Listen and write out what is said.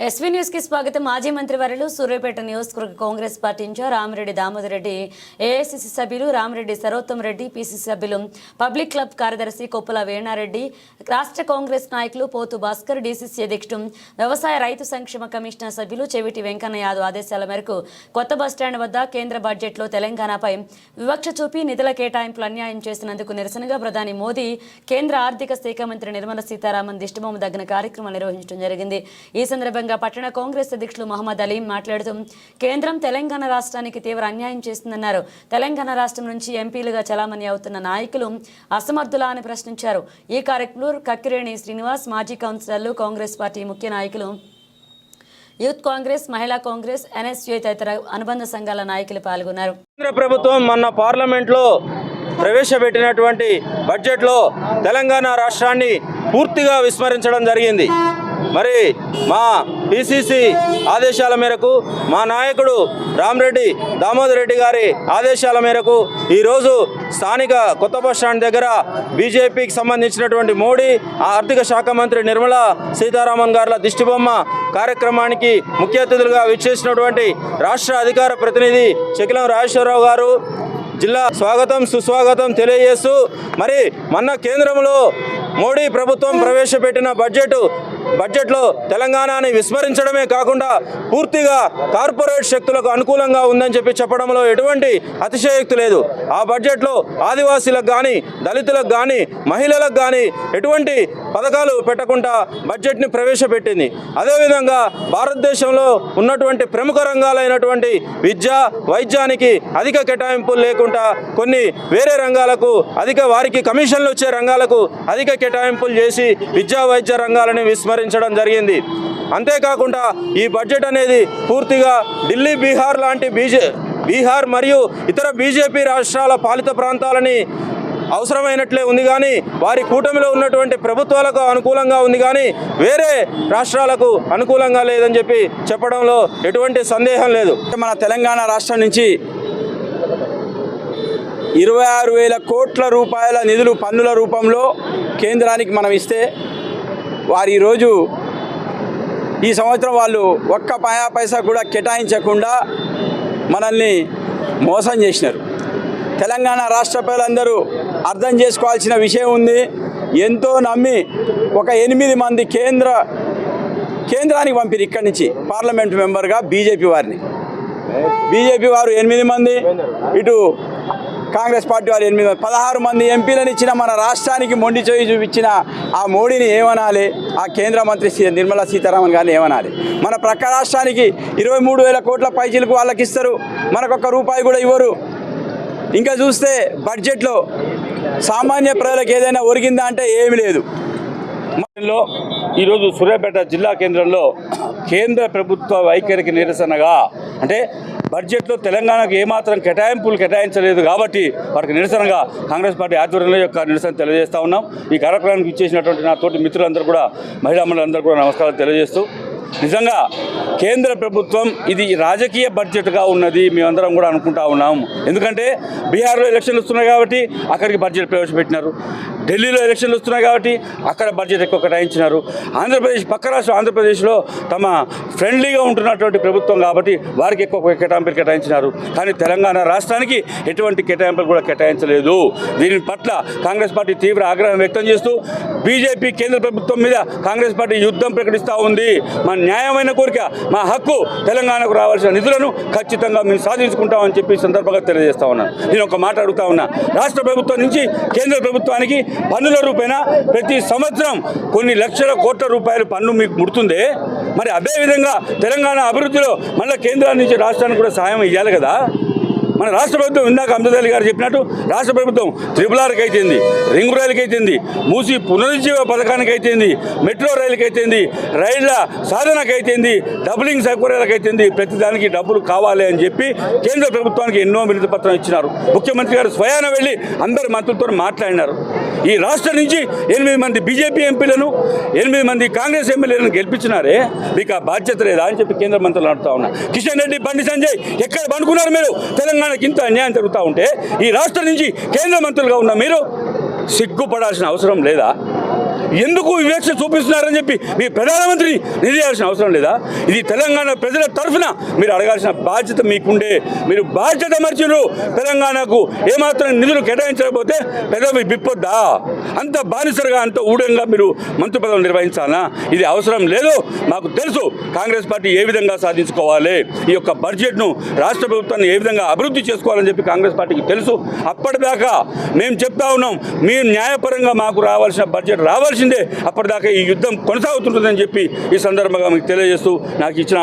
SV న్యూస్కి స్వాగతం మాజీ మంత్రి వర్యులు సూర్యాపేట నియోజకవర్గ Congress party in charge Ramireddy Damodar Reddy AICC సభ్యులు రామిరెడ్డి సరోత్తమ్ రెడ్డి పిసిసి సభ్యులు పబ్లిక్ క్లబ్ కార్యదర్శి కొప్పుల వేణారెడ్డి రాష్ట్ర కాంగ్రెస్ నాయకులు పోతు భాస్కర్ డీసీసీ అధ్యక్షుడు వ్యవసాయ రైతు సంక్షేమ కమిషనర్ సభ్యులు చెవిటి వెంకన్న యాదవ్ ఆదేశాల మేరకు కొత్త బస్టాండ్ వద్ద కేంద్ర బడ్జెట్లో తెలంగాణపై వివక్ష చూపి నిధుల కేటాయింపులు అన్యాయం చేసినందుకు నిరసనగా ప్రధాని మోదీ కేంద్ర ఆర్థిక శాఖ మంత్రి నిర్మలా సీతారామన్ దిష్టిబొమ్మ దగ్గర కార్యక్రమం నిర్వహించడం జరిగింది. ఈ సందర్భంగా పట్టణ కాంగ్రెస్ అధ్యక్షులు మహమ్మద్ అలీం మాట్లాడుతూ కేంద్రం తెలంగాణ రాష్ట్రానికి తీవ్ర అన్యాయం చేస్తుందన్నారు. తెలంగాణ రాష్ట్రం నుంచి ఎంపీలుగా చలామణి అవుతున్న నాయకులు అసమర్థులా అని ప్రశ్నించారు. ఈ కార్యక్రమంలో కక్కిరేణి శ్రీనివాస్ మాజీ కౌన్సిలర్లు కాంగ్రెస్ పార్టీ ముఖ్య నాయకులు యూత్ కాంగ్రెస్ మహిళా కాంగ్రెస్ ఎన్ఎస్యూ తదితర అనుబంధ సంఘాల నాయకులు పాల్గొన్నారు. కేంద్ర ప్రభుత్వం మొన్న పార్లమెంట్లో ప్రవేశపెట్టినటువంటి బడ్జెట్లో తెలంగాణ రాష్ట్రాన్ని పూర్తిగా విస్మరించడం జరిగింది. మరి మా పిసిసి ఆదేశాల మేరకు మా నాయకుడు రామరెడ్డి దామోదర్ రెడ్డి గారి ఆదేశాల మేరకు ఈరోజు స్థానిక కొత్త బస్ స్టాండ్ దగ్గర బీజేపీకి సంబంధించినటువంటి మోడీ ఆ ఆర్థిక శాఖ మంత్రి నిర్మలా సీతారామన్ గారుల దిష్టిబొమ్మ కార్యక్రమానికి ముఖ్య అతిథులుగా విచ్చేసినటువంటి రాష్ట్ర అధికార ప్రతినిధి చెకిలం రాజేశ్వరరావు గారు. జిల్లా స్వాగతం సుస్వాగతం తెలియజేస్తూ మరి మొన్న కేంద్రంలో మోడీ ప్రభుత్వం ప్రవేశపెట్టిన బడ్జెట్ బడ్జెట్లో తెలంగాణని విస్మరించడమే కాకుండా పూర్తిగా కార్పొరేట్ శక్తులకు అనుకూలంగా ఉందని చెప్పి చెప్పడంలో ఎటువంటి అతిశయోక్తి లేదు. ఆ బడ్జెట్లో ఆదివాసీలకు కానీ దళితులకు కానీ మహిళలకు కానీ ఎటువంటి పథకాలు పెట్టకుండా బడ్జెట్ని ప్రవేశపెట్టింది. అదేవిధంగా భారతదేశంలో ఉన్నటువంటి ప్రముఖ రంగాలైనటువంటి విద్య వైద్యానికి అధిక కేటాయింపులు లేకుండా కొన్ని వేరే రంగాలకు అధిక వారికి కమిషన్లు వచ్చే రంగాలకు అధిక కేటాయింపులు చేసి విద్యా వైద్య రంగాలని విస్మరించడం జరిగింది. అంతేకాకుండా ఈ బడ్జెట్ అనేది పూర్తిగా ఢిల్లీ బీహార్ లాంటి బీజే బీహార్ మరియు ఇతర బీజేపీ రాష్ట్రాల పాలిత ప్రాంతాలని అవసరమైనట్లే ఉంది కానీ వారి కూటమిలో ఉన్నటువంటి ప్రభుత్వాలకు అనుకూలంగా ఉంది కానీ వేరే రాష్ట్రాలకు అనుకూలంగా లేదని చెప్పి చెప్పడంలో ఎటువంటి సందేహం లేదు. మన తెలంగాణ రాష్ట్రం నుంచి ఇరవై ఆరు వేల కోట్ల రూపాయల నిధులు పన్నుల రూపంలో కేంద్రానికి మనం ఇస్తే వారు ఈరోజు ఈ సంవత్సరం వాళ్ళు ఒక్క పయా పైసా కూడా కేటాయించకుండా మనల్ని మోసం చేసినారు. తెలంగాణ రాష్ట్ర ప్రజలందరూ అర్థం చేసుకోవాల్సిన విషయం ఉంది. ఎంతో నమ్మి ఒక ఎనిమిది మంది కేంద్ర కేంద్రానికి పంపిరు ఇక్కడి నుంచి పార్లమెంట్ మెంబర్గా బీజేపీ వారిని. బీజేపీ వారు ఎనిమిది మంది ఇటు కాంగ్రెస్ పార్టీ వారు ఎనిమిది పదహారు మంది ఎంపీలను ఇచ్చిన మన రాష్ట్రానికి మొండి చేయి చూపించిన ఆ మోడీని ఏమనాలి? ఆ కేంద్ర మంత్రి నిర్మలా సీతారామన్ గారిని ఏమనాలి? మన ప్రక్క రాష్ట్రానికి ఇరవై మూడు వేల కోట్ల పైచీలకు వాళ్ళకి ఇస్తారు. మనకొక్క రూపాయి కూడా ఇవ్వరు. ఇంకా చూస్తే బడ్జెట్లో సామాన్య ప్రజలకు ఏదైనా ఒరిగిందా అంటే ఏమీ లేదు. లో ఈరోజు సూర్యాపేట జిల్లా కేంద్రంలో కేంద్ర ప్రభుత్వ వైఖరికి నిరసనగా అంటే బడ్జెట్లో తెలంగాణకు ఏమాత్రం కేటాయింపులు కేటాయించలేదు కాబట్టి వారికి నిరసనగా కాంగ్రెస్ పార్టీ ఆధ్వర్యంలో యొక్క నిరసన తెలియజేస్తా ఉన్నాం. ఈ కార్యక్రమానికి ఇచ్చేసినటువంటి నా తోటి మిత్రులందరూ కూడా మహిళా మండలందరూ కూడా నమస్కారాలు తెలియజేస్తూ నిజంగా కేంద్ర ప్రభుత్వం ఇది రాజకీయ బడ్జెట్గా ఉన్నది మేమందరం కూడా అనుకుంటా ఉన్నాం. ఎందుకంటే బీహార్లో ఎలక్షన్లు వస్తున్నాయి కాబట్టి అక్కడికి బడ్జెట్ ప్రవేశపెట్టినారు. ఢిల్లీలో ఎలక్షన్లు వస్తున్నాయి కాబట్టి అక్కడ బడ్జెట్ ఎక్కువ కేటాయించినారు. ఆంధ్రప్రదేశ్ పక్క రాష్ట్రం ఆంధ్రప్రదేశ్లో తమ ఫ్రెండ్లీగా ఉంటున్నటువంటి ప్రభుత్వం కాబట్టి వారికి ఎక్కువ కేటాయింపులు కేటాయించినారు. కానీ తెలంగాణ రాష్ట్రానికి ఎటువంటి కేటాయింపులు కూడా కేటాయించలేదు. దీని పట్ల కాంగ్రెస్ పార్టీ తీవ్ర ఆగ్రహం వ్యక్తం చేస్తూ బీజేపీ కేంద్ర ప్రభుత్వం మీద కాంగ్రెస్ పార్టీ యుద్ధం ప్రకటిస్తూ ఉంది. మా న్యాయమైన కోరిక మా హక్కు తెలంగాణకు రావాల్సిన నిధులను ఖచ్చితంగా మేము సాధించుకుంటామని చెప్పి సందర్భంగా తెలియజేస్తా ఉన్నాను నేను ఒక మాట అడుగుతా ఉన్నా. రాష్ట్ర ప్రభుత్వం నుంచి కేంద్ర ప్రభుత్వానికి పన్నుల రూపేణ ప్రతి సంవత్సరం కొన్ని లక్షల కోట్ల రూపాయలు పన్ను మీకు ముడుతుందే. మరి అదేవిధంగా తెలంగాణ అభివృద్ధిలో మళ్ళీ కేంద్రం నుంచి రాష్ట్రానికి కూడా సహాయం ఇవ్వాలి కదా. మన రాష్ట్ర ప్రభుత్వం ఇందాక అమృతల్లి గారు చెప్పినట్టు రాష్ట్ర ప్రభుత్వం త్రిపుల్ ఆర్కి అయితేంది రింగ్ రైలుకి అయితేంది మూసి పునరుజ్జీవ పథకానికి అయితేంది మెట్రో రైలుకి అయితేంది రైళ్ళ సాధనకి అయితేంది డబులింగ్ సౌకర్యాలకు అయితేంది ప్రతి దానికి డబ్బులు కావాలి అని చెప్పి కేంద్ర ప్రభుత్వానికి ఎన్నో వినతి పత్రం ఇచ్చినారు. ముఖ్యమంత్రి గారు స్వయాన వెళ్ళి అందరి మంత్రులతో మాట్లాడినారు. ఈ రాష్ట్రం నుంచి ఎనిమిది మంది బీజేపీ ఎంపీలను ఎనిమిది మంది కాంగ్రెస్ ఎమ్మెల్యేలను గెలిపించినారే మీకు ఆ బాధ్యత లేదా అని చెప్పి కేంద్ర మంత్రులు అడుగుతా ఉన్నా కిషన్ రెడ్డి బండి సంజయ్ ఎక్కడ పనుకున్నారు మీరు? తెలంగాణకి ఇంత అన్యాయం జరుగుతూ ఉంటే ఈ రాష్ట్రం నుంచి కేంద్ర మంత్రులుగా ఉన్న మీరు సిగ్గుపడాల్సిన అవసరం లేదా? ఎందుకు వివేక్ష చూపిస్తున్నారని చెప్పి మీ ప్రధానమంత్రిని నిలయాల్సిన అవసరం లేదా? ఇది తెలంగాణ ప్రజల తరఫున మీరు అడగాల్సిన బాధ్యత మీకుండే. మీరు బాధ్యత మర్చిరు తెలంగాణకు ఏమాత్రం నిధులు కేటాయించకపోతే పెదవి బిప్పొద్దా అంత బానిసరుగా అంత ఊడంగా మీరు మంత్రి పదవులు నిర్వహించాలా? ఇది అవసరం లేదు. మాకు తెలుసు కాంగ్రెస్ పార్టీ ఏ విధంగా సాధించుకోవాలి. ఈ యొక్క బడ్జెట్ను రాష్ట్ర ప్రభుత్వాన్ని ఏ విధంగా అభివృద్ధి చేసుకోవాలని చెప్పి కాంగ్రెస్ పార్టీకి తెలుసు. అప్పటిదాకా మేము చెప్తా ఉన్నాం. మేము న్యాయపరంగా మాకు రావాల్సిన బడ్జెట్ రావాల్సిన రావాల్సిందే అప్పటిదాకా ఈ యుద్ధం కొనసాగుతుంటుందని చెప్పి ఈ సందర్భంగా మీకు తెలియజేస్తూ నాకు ఇచ్చిన